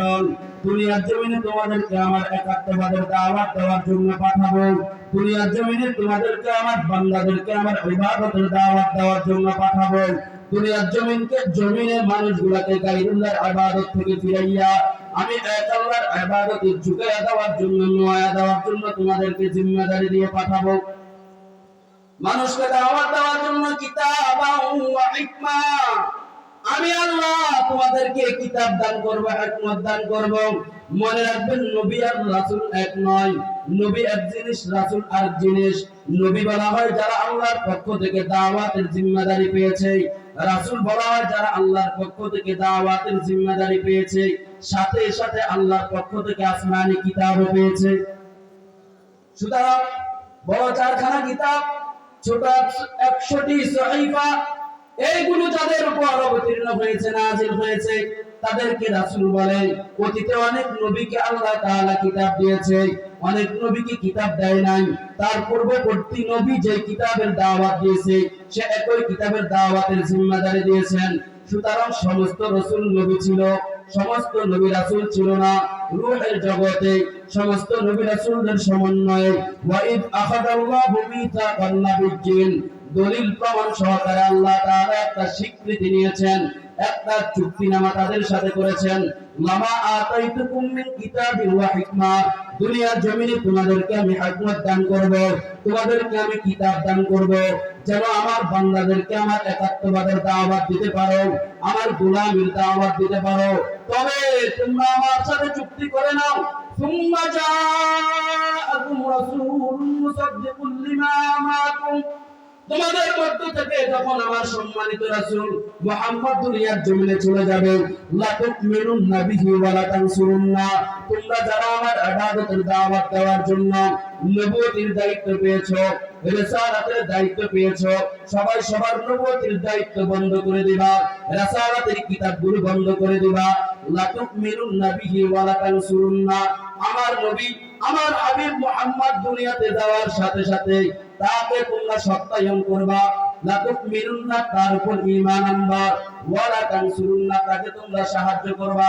দল, দুনিয়ার জমিনে তোমাদেরকে আমার দেওয়ার জন্য পাঠাবো। দুনিয়ার জমিনে তোমাদেরকে আমার আমার দাওয়াত দেওয়ার জন্য পাঠাবো। দুনিয়ার জমিনকে জমিনের মানুষগুলাকে ইবাদত থেকে ফিরাইয়া আমি ঝুঁকাইয়া দেওয়ার জন্য নোয়া দেওয়ার জন্য তোমাদেরকে জিম্মাদারি দিয়ে পাঠাবো। মানুষকে দাওয়াত দেওয়ার জন্য কিতাব হিকমা তোমাদেরকে কিতাব দান করব হিকমত দান করব। মনে রাখবেন, নবী আর রাসূল এক নয়। নবী এক জিনিস, রাসূল আর জিনিস। নবী বলা হয় যারা আল্লাহর পক্ষ থেকে দাওয়াতের জিম্মাদারি পেয়েছে। রাসূল বলা হয় যারা আল্লাহর পক্ষ থেকে দাওয়াতের জিম্মাদারি পেয়েছে। সাথে সাথে আল্লাহর পক্ষ থেকে আসমানি কিতাবও পেয়েছে। সুতরাং বড় চারখানা কিতাব, ছোট একশোটি সহিফা এইগুলো যাদের উপর অবতীর্ণ হয়েছে, নাজিল হয়েছে। তাদেরকে রাসূল বলেন, অতীতে অনেক নবীকে আল্লাহ তাআলা কিতাব দিয়েছে, অনেক নবীকে কিতাব দেয় নাই। তার পূর্ববর্তী নবী যে কিতাবের দাওয়াত দিয়েছে, সে একই কিতাবের দাওয়াতের জিম্মাদারি দিয়েছেন। সুতরাং সমস্ত রসুল নবী ছিল, সমস্ত নবী রাসূল ছিল না। রূহের জগতে সমস্ত নবী রাসূলদের সমন্বয়ে ওয়াইদ আখাদাল্লাহু মিথাকান নাবিয়্যিন দলিল প্রমাণ সহকারে আল্লাহ তাআলা একটা স্বীকৃতি নিয়েছেন, একটা চুক্তিনামা তাদের সাথে করেছেন। লামা আতাইতুকুম মিন কিতাবি ওয়া হিকমা। দুনিয়ার জমিনে তোমাদেরকে আমি হিকমত দান করব, তোমাদেরকে আমি কিতাব দান করব। যেন আমার বান্দাদেরকে আমার একাত্মবাদের দাওয়াত দিতে পারো, আমার গোলামির দাওয়াত দিতে পারো। তবে তোমরা আমার সাথে চুক্তি করে নাও। সুম্মা জাআকুম রাসূলুন মুসাদ্দিকুল লিমা। তোমাদের মধ্য থেকে যখন আমার সম্মানিত রাসূল মুহাম্মদ দুনিয়ার জমিনে চলে যাবে লা তুমিনুন বিহি ওয়া লা তানসুরুন্না। তোমরা যারা আমার ইবাদতের দাওয়াত দেওয়ার জন্য নবুয়তির দায়িত্ব পেয়েছ, রিসালাতের দায়িত্ব পেয়েছ, সবাই সবার নবুয়তির দায়িত্ব বন্ধ করে দিবা, রিসালাতের কিতাবগুলো বন্ধ করে দিবা। লা তুমিনুন বিহি ওয়া লা তানসুরুন্না। আমার নবী, আমার হাবিব মুহাম্মদ দুনিয়াতে যাওয়ার সাথে সাথে তাকে তোমরা সত্যায়ন করবা। তার উপর ঈমান আনবা। তাকে তোমরা সাহায্য করবা।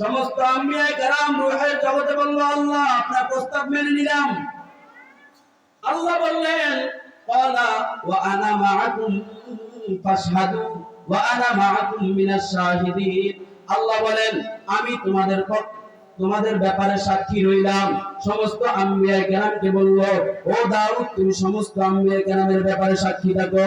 সমস্ত জগতে বলল, আল্লাহ, আপনার প্রস্তাব মেনে নিলাম। আল্লাহ বললেন, ক্বালা, ওয়া আনা মাআকুম আনা মাআকুম মিনাশ আল্লাহ বলেন, আমি তোমাদের পক্ষ তোমাদের ব্যাপারে সাক্ষী রইলাম। সমস্ত আম্বিয়া কেরামকে বলল, ও দাউদ, তুমি সমস্ত আম্বিয়া কেরামের ব্যাপারে সাক্ষী থাকো।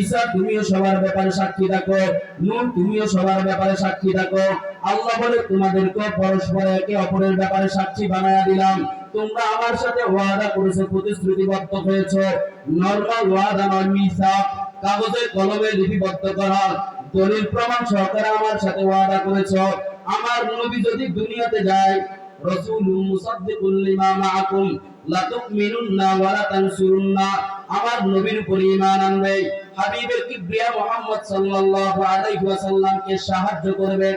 ঈসা, তুমিও সবার ব্যাপারে সাক্ষী থাকো। নূহ, তুমিও সবার ব্যাপারে সাক্ষী থাকো। আল্লাহ বলে তোমাদেরকে পরস্পর একে অপরের ব্যাপারে সাক্ষী বানায়া দিলাম। তোমরা আমার সাথে ওয়াদা করেছ, প্রতিশ্রুতিবদ্ধ হয়েছো। নরমাল ওয়াদা নয় মিসাক কাগজে, কলমে লিপিবদ্ধ করা। দলিল প্রমাণ সহকারে আমার সাথে ওয়াদা করেছ। আমার নবী যদি দুনিয়াতে যায় রাসূল মুসাদ্দিকুল লিমা মাআকুম লা তুমিনুন্না ওয়া লা তানসুরুন্না। আমার নবীর উপর ঈমান আনবে, হাবিবের কিবরিয়া মুহাম্মদ সাল্লাল্লাহু আলাইহি ওয়াসাল্লামকে সাহায্য করবে।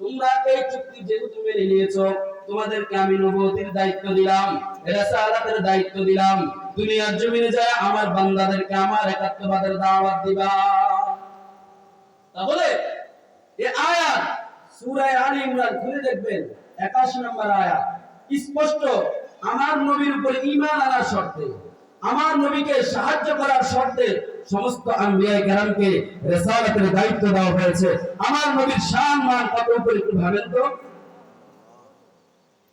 তোমরা এই চুক্তি যেহেতু মেনে নিয়েছো, তোমাদেরকে আমি নবুয়তির দায়িত্ব দিলাম, রিসালাতের দায়িত্ব দিলাম। দুনিয়ার জমিনে যায় আমার বান্দাদেরকে আমার একাত্মবাদের দাওয়াত দিবা। তাহলে এই আয়াত সূরা আল ইমরান, খুলে দেখবেন 81 নম্বর আয়াত স্পষ্ট, আমার নবীর উপর ইমান আনার শর্তে, আমার নবীকে সাহায্য করার শর্তে সমস্ত আম্বিয়ায় গ্রামকে রিসালাতের দায়িত্ব দেওয়া হয়েছে। আমার নবীর শান মান কত উপরে একটু ভাবেন তো।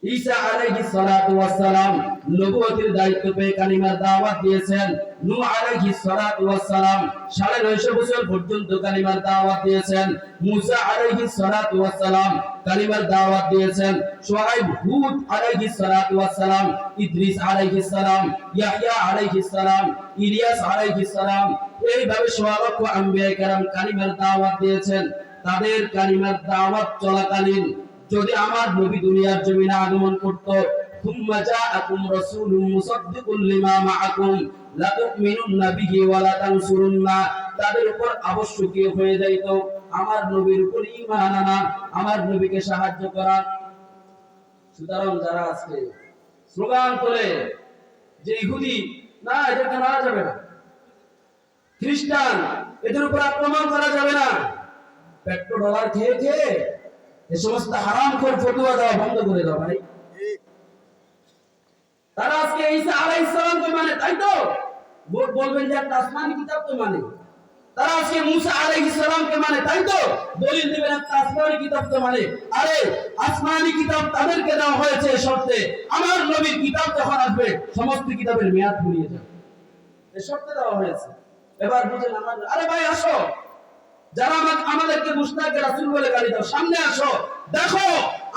ঈসা আলাইহিস সালাতু ওয়াস সালাম নবুয়তের দায়িত্ব পেয়ে কালিমার দাওয়াত দিয়েছেন। নূহ সালাতু ওয়াস সালাম 950 বছর পর্যন্ত কালিমার দাওয়াত দিয়েছেন। মুসা সালাতু ওয়াস সালাম কালিমার দাওয়াত দিয়েছেন। হুদ সালাতু ওয়াস সালাম ইদ্রিস সালাম, ইয়াহইয়া সালাম, ইলিয়াস সালাম, এইভাবে আম্বিয়া কালিমার দাওয়াত দিয়েছেন। তাদের কালিমার দাওয়াত চলাকালীন যদি আমার নবী দুনিয়ার জমিনে আগমন করত থুম্মা জাআকুম মুসাদ্দিকুল লিমা মাআকুম বিহি ওয়া তাদের উপর আবশ্যকীয় হয়ে যাইত। আমার নবীর উপর ঈমান আনা, আমার নবীকে সাহায্য করা। সুতরাং যারা আজকে স্লোগান তোলে যে ইহুদি, না, এদেরকে মারা যাবে না। খ্রিস্টান, এদের উপর আক্রমণ করা যাবে না। পেট্রো ডলার খেয়ে খেয়ে এ সমস্ত হারাম করে ফটুয়া দেওয়া বন্ধ করে দাও ভাই। তারা আজকে ঈসা মানে তাই তো? বলবেন যে একটা আসমানি কিতাব তো মানে। তারা আজকে মুসা মানে তাই তো? দলিল একটা আসমানি কিতাব তো মানে। আরে, আসমানি কিতাব তাদেরকে দেওয়া হয়েছে এই শর্তে। আমার নবীর কিতাব যখন আসবে, সমস্ত কিতাবের মেয়াদ ফুরিয়ে যাবে। এই শর্তে দেওয়া হয়েছে। এবার বুঝেন আমার আরে ভাই, আসো। যারা আমাদেরকে মুস্তাকে রাসূল বলে গালি দাও, সামনে আসো। দেখো,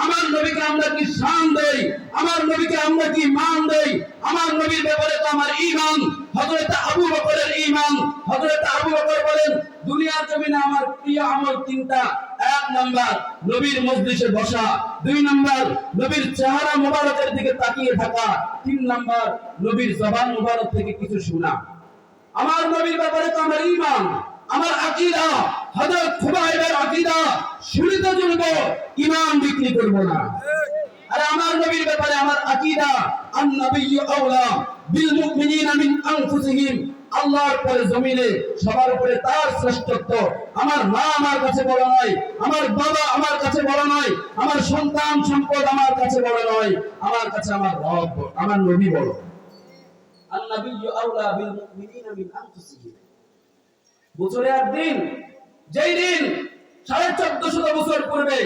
আমার নবীকে আমরা কি শান দেই? আমার নবীকে আমরা কি মান দেই? আমার নবীর ব্যাপারে তো আমার ঈমান। হযরত আবু বকরের ঈমান। হযরত আবু বকর বলেন, দুনিয়ার জমিনে আমার প্রিয় আমল তিনটা। এক নাম্বার, নবীর মজলিসে বসা। দুই নাম্বার, নবীর চেহারা মোবারকের দিকে তাকিয়ে থাকা। তিন নাম্বার, নবীর জবান মোবারক থেকে কিছু শোনা। আমার নবীর ব্যাপারে তো আমার ঈমান। আমার আকিদা, হযরত খুবাইবের আকিদা শুনিতে তুলব ইমাম বিক্রি করব না। আর আমার নবীর ব্যাপারে আমার আকিদা আন আওলা বিল মুমিনিনা মিন আনফুসিহিম। আল্লাহর পরে জমিনে, সবার উপরে তার শ্রেষ্ঠত্ব। আমার মা আমার কাছে বড় নয়, আমার বাবা আমার কাছে বড় নয়, আমার সন্তান সম্পদ আমার কাছে বড় নয়, আমার কাছে আমার রব, আমার নবী বড়। আল্লাহ বিল আউলা বিল মুমিনিনা মিন আনফুসিহিম। বছরে একদিন যেই দিন সাড়ে চোদ্দশত বছর পূর্বে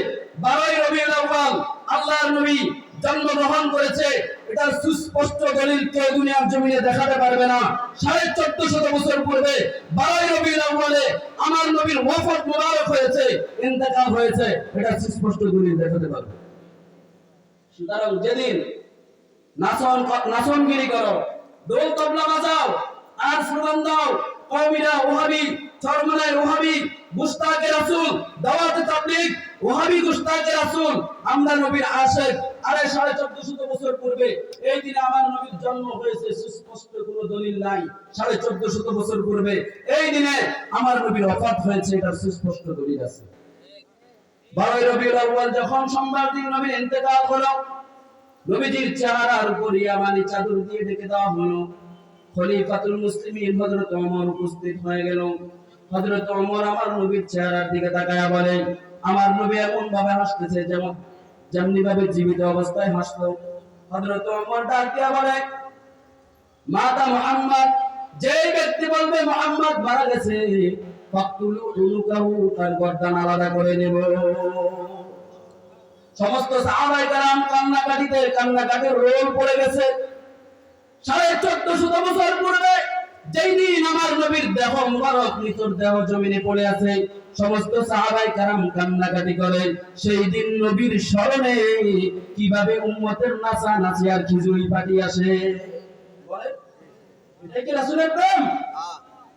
বারোই রবিউল আউয়াল আল্লাহর নবী জন্মগ্রহণ করেছে এটা সুস্পষ্ট দলিল কেউ দুনিয়ার দেখাতে পারবে না। সাড়ে চোদ্দশত বছর পূর্বে বারোই রবিউল আউয়ালে আমার নবীর ওয়াফত মোবারক হয়েছে, ইন্তেকাল হয়েছে এটা সুস্পষ্ট দলিল দেখাতে পারবে। সুতরাং যেদিন নাচন নাচনগিরি করো, দোল তবলা বাজাও আর স্লোগান দাও কওমিরা ওহাবি আমরা নবীর জন্ম হয়েছে, সুস্পষ্ট দলিল আছে। বারোই যখন সোমবার দিন নবীর ইন্তেকাল হলো, নবীজির চেহারার উপর ইয়ামানি চাদর দিয়ে ঢেকে দেওয়া হলো। খলিফাতুল ওমর উপস্থিত হয়ে গেল। হযরত ওমর আমার নবীর চেহারার দিকে তাকায়া বলে আমার নবী এমন ভাবে হাসতেছে যেমন যেমনি ভাবে জীবিত অবস্থায় হাসতো হযরত ওমর ডাক দিয়া বলে, মাতা মুহাম্মদ, যেই ব্যক্তি বলবে মুহাম্মদ মারা গেছে, ফাকতুলু উনুকাহু, তার গর্দান আলাদা করে নেব। সমস্ত সাহাবাই কারাম কান্নাকাটিতে কান্নাকাটির রোল পড়ে গেছে। সাড়ে চোদ্দ শত বছর পূর্বে যেই দিন আমার নবীর দেহ মুবারক মৃতর দেহ জমিনে পড়ে আছে সমস্ত সাহাবাই কারাম কান্নাকাটি করে সেই দিন নবীর স্মরণে কীভাবে উম্মতের নাচা নাচি আর পাটি আসে? কি রাসূলের প্রেম?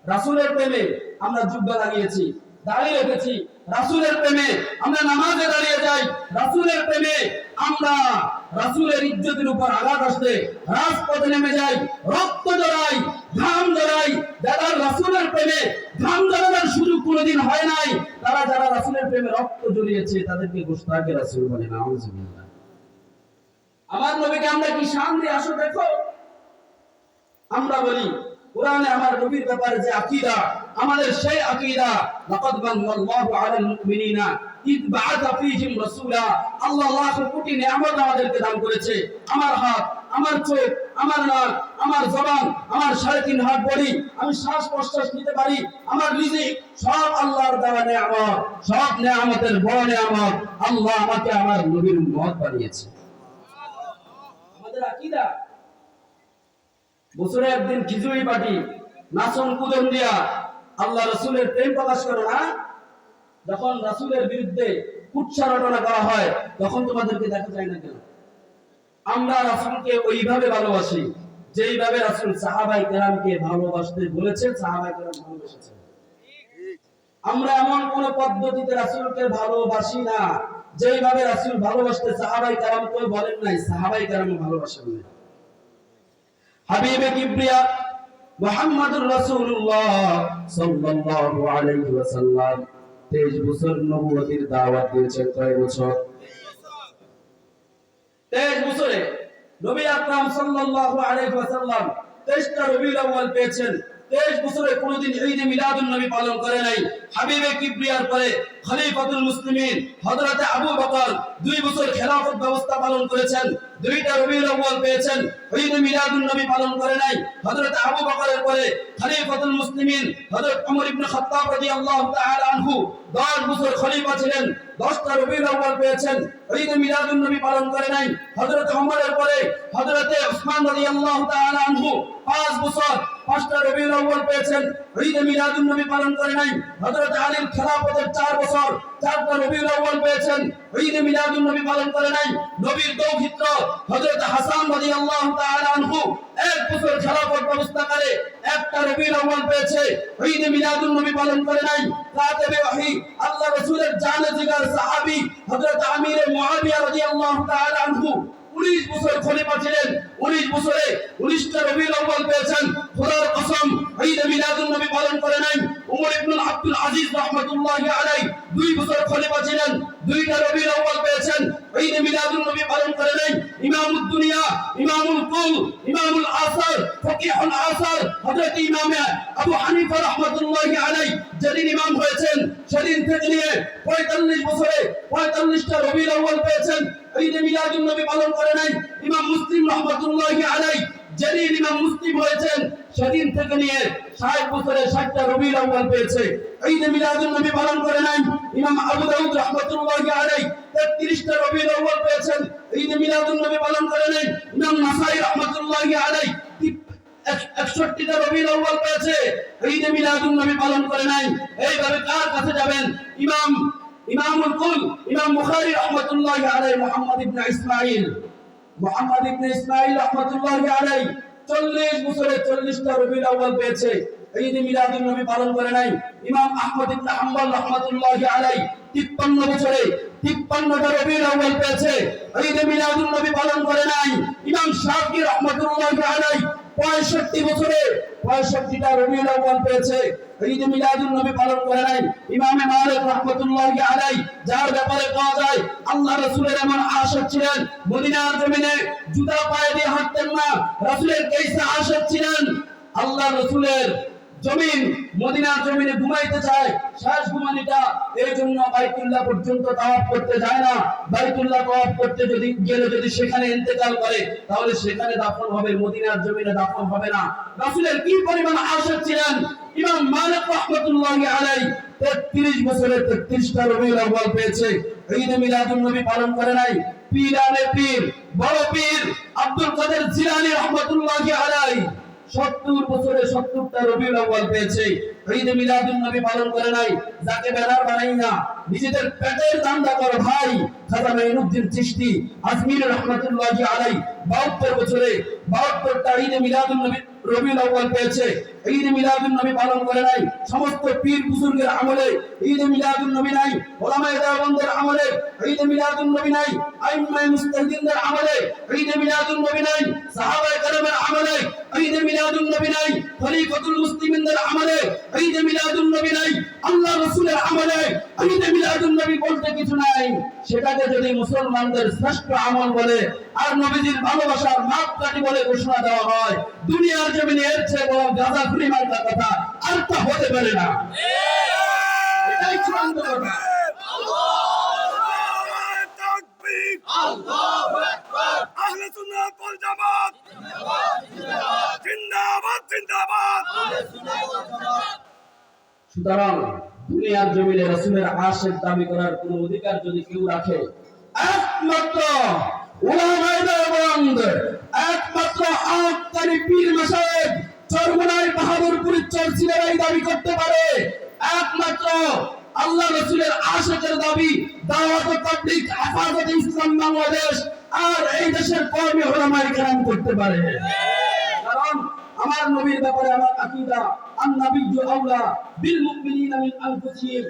রাসূলের প্রেমে আমরা যুদ্ধ লাগিয়েছি দাঁড়িয়ে রেখেছি। রাসূলের প্রেমে আমরা নামাজে দাঁড়িয়ে যাই রাসূলের প্রেমে আমরা রাসূলের ইজ্জতের উপর আঘাত আসলে রাজপথে নেমে যাই রক্ত জড়াই ঘাম জড়াই যারা রাসূলের প্রেমে ঘাম জড়ানোর সুযোগ কোনোদিন হয় নাই, তারা যারা রাসূলের প্রেমে রক্ত জড়িয়েছে, তাদেরকে গোস্তাকে রাসূল বলে, নাউজুবিল্লাহ। আমার নবীকে আমরা কি শান দিয়ে আসো দেখো? আমরা বলি, কোরআনে আমার নবীর ব্যাপারে যে আকীদা, আমাদের সেই আকীদা, লাকাদ মান্নাল্লাহু আলাল মুমিনিনা, ইদ বাআথা ফীহিম রাসূলা, আল্লাহ লাখ কোটি নিয়ামত আমাদেরকে দান করেছে। আমার হাত, আমার চোখ আমার নাক আমার জবান, আমার সাড়ে তিন হাত বডি, আমি শ্বাস প্রশ্বাস নিতে পারি। আমার রিজিক, সব আল্লাহর দেওয়া নিয়ামত, সব নিয়ামতের বড় নিয়ামত আল্লাহ আমাকে আমার নবীর উম্মত বানিয়েছে। আমাদের আকীদা, বছরে একদিন খিচুড়ি পাটি নাচন কুদন দিয়া আল্লাহ রসুলের প্রেম প্রকাশ করো না? যখন রাসূলের বিরুদ্ধে কুৎসা রটনা করা হয়, তখন তোমাদেরকে দেখা যায় না কেন? আমরা রাসূলকে ওইভাবে ভালোবাসি, যেইভাবে রাসূল সাহাবাই কেরামকে ভালোবাসতে বলেছেন সাহাবাই কেরাম ভালোবেসেছেন। আমরা এমন কোন পদ্ধতিতে রাসূলকে ভালোবাসি না, যেইভাবে রাসূল ভালোবাসতে সাহাবাই কেরামকে বলেন নাই সাহাবাই কেরাম ভালোবাসেন নাই। হাবিবে কিবরিয়া মুহাম্মদুর রাসূলুল্লাহ সাল্লাল্লাহু আলাইহি ওয়াসাল্লাম 23 বছর নবুয়তির দাওয়াত দিয়েছেন কয় বছর? 23 বছরে নবী আকরাম সাল্লাল্লাহু আলাইহি ওয়াসাল্লাম 23টা রবিউল আউয়াল পেয়েছেন। তেইশ পালন করে নাই। হাবিবে পরে মুসলিমিন আবু দুই বছর খেলাফত ব্যবস্থা পালন করেছেন। দুইটা রবিউল আউয়াল পেয়েছেন। ঈদে মিলাদুন নবী পালন করে নাই। হযরতে আবু বকরের পরে খলিফাতুল মুসলিমিন হযরত ওমর ইবনে খাত্তাব রাদিয়াল্লাহু তাআলা আনহু 10 বছর খলিফা ছিলেন। 10টা রবিউল আউয়াল পেয়েছেন। ঈদে মিলাদুন নবী পালন করে নাই। হযরত ওমরের পরে হযরতে ওসমান রাদিয়াল্লাহু তাআলা আনহু 5 বছর পাঁচটা রবিউল আউয়াল পেয়েছেন। ঈদে মিলাদুন নবী পালন করে নাই। হযরত আলীর খেলাফতের 4 বছর চারটা রবিউল আউয়াল পেয়েছেন। ঈদে মিলাদুন নবী পালন করে নাই। নবীর দৌহিত্র হযরত হাসান রাদিয়াল্লাহু তাআলা আনহু, এক বছর খেলাফত একটা আউয়াল পেয়েছে। মিলাদুন নবী পালন করে নাই। আল্লাহ রাসূলের জানে জিগার সাহাবী হযরত আমির মুআবিয়া রাদিয়াল্লাহু তাআলা আনহু 19 বছর খলিফা ছিলেন। 19 বছরে 19টা রবিউল পেয়েছেন। খোদার কসম, ঈদ মিলাদুন নবী পালন করে নাই। উমর ইবনে আব্দুল আজিজ রাহমাতুল্লাহি আলাইহি মিলাদুন নবী পালন করে নাই। ইমাম মুসলিম রহমাতুল্লাহি আলাইহি, যেদিন ইমাম মুসলিম হয়েছেন, সেদিন থেকে নিয়ে 60 বছরে 60টা রবিউল আউয়াল পেয়েছে। ঈদ মিলাদুন নবী পালন করে নাই, ইমাম আবু দাউদ আলাইহি 33টা রবিউল আউয়াল পেয়েছেন, ঈদ নবী পালন করে নাই, ইমাম নাসাই রহমাতুল্লাহি আলাইহি একষট্টিটা রবিউল আউয়াল পেয়েছে, ঈদ নবী পালন করে নাই। এইভাবে কার কাছে যাবেন? ইমাম ইমামুল কুল, ইমাম বুখারী রাহমাতুল্লাহি আলাইহি, মুহাম্মদ ইবনে ইসমাঈল। মুহাম্মদ ইবনে ইসমাঈল রাহমাতুল্লাহি আলাইহি 40 বছরে 40টা রবিউল আউয়াল পেয়েছে। ঈদ মিলাদুন নবী পালন করে নাই। ইমাম আহমদ ইবনে হাম্বল রাহমাতুল্লাহি আলাইহি 53 বছরে 53টা রবিউল আউয়াল পেয়েছে। ঈদ মিলাদুন নবী পালন করে নাই। ইমাম শাফি রাহমাতুল্লাহি আলাইহি 65 বছরে 65টা রবিউল আউয়াল পেয়েছে। ঈদ মিলাদুল নবী পালন করে নাই। ইমামে মালিক রহমতুল্লাহ আলাই যার ব্যাপারে পাওয়া যায়, আল্লাহ রসুলের এমন আশা ছিলেন, মদিনার জমিনে জুতা পায়ে দিয়ে হাঁটতেন না, রাসূলের কেসে আশা ছিলেন। আল্লাহ রাসূলের জমিন, মদিনার জমিনে ঘুমাইতে চায়, শেষ ঘুমানিটা এই জন্য বাইতুল্লাহ পর্যন্ত তাওয়াফ করতে যায় না। বাইতুল্লাহ তাওয়াফ করতে যদি গেলে যদি সেখানে ইন্তেকাল করে, তাহলে সেখানে দাফন হবে, মদিনার জমিনে দাফন হবে না। রাসূলের কি পরিমাণ আশা ছিলেন? ইমাম মালিক রাহমাতুল্লাহি আলাইহি 33 বছরে 33টা রবিউল আউয়াল পেয়েছে। ঈদ মিলাদুন নবী পালন করে নাই। পীর আলে পীর, বড় পীর, আব্দুল কাদের জিলানী রাহমাতুল্লাহি আলাইহি। সত্তর বছরে সত্তরটা রবিউল আউয়াল পেয়েছে ঈদ মিলাদুন নবী পালন করে নাই, যাকে বানাই না। নিজেদের পেটের দান্দা করে ভাই, খাজা মাইনুদ্দিন চিশতি, আজমির আলাই 72 বছরে 72টা ঈদ নবী রবিউল আউয়াল পেয়েছে। ঈদ নবী পালন করে নাই, সমস্ত পীর বুজুর্গের আমলে ঈদ মিলাদুন নবী নাই, ওলামায়ে দেওবন্দের আমলে ঈদ মিলাদুন নবী নাই মুস্তাহিদিনদের আমলে ঈদ নবী নাই, সাহাবায়ে কেরামের আমলে ঈদ নবী নাই, খলিফাতুল মুসলিমিনদের আমলে ঈদ মিলাদুন নবী নাই, আল্লাহ রাসূলের আমলে ঈদ মিলাদুন নবী বলতে কিছু নাই। সেটাকে যদি মুসলমানদের শ্রেষ্ঠ আমল বলে আর নবীজির ভালোবাসার মাপকাঠি বলে ঘোষণা দেওয়া হয়, দুনিয়ার জমিনে এর চেয়ে বড় গাঁজা খুনি মার্কা কথা আর তা হতে পারে না। এটাই চূড়ান্ত কথা। আল্লাহু জিন্দাবাদ জিন্দাবাদ। সুতরাং দুনিয়ার জমিনে রাসূলের আশেক দাবি করার কোন অধিকার যদি কেউ রাখে, একমাত্র একমাত্র পীর চরচিরাই দাবি করতে পারে। একমাত্র আল্লাহ রসুলের আশেকের দাবি দাওয়াত হেফাজত ইসলাম বাংলাদেশ আর এই দেশের কর্মী ওলামায়ে কেরাম করতে পারে। কারণ আমার নবীর ব্যাপারে আমার আকীদা আন নাবিয়্যু আউলা বিল মুমিনিনা মিন আনফুসিহিম।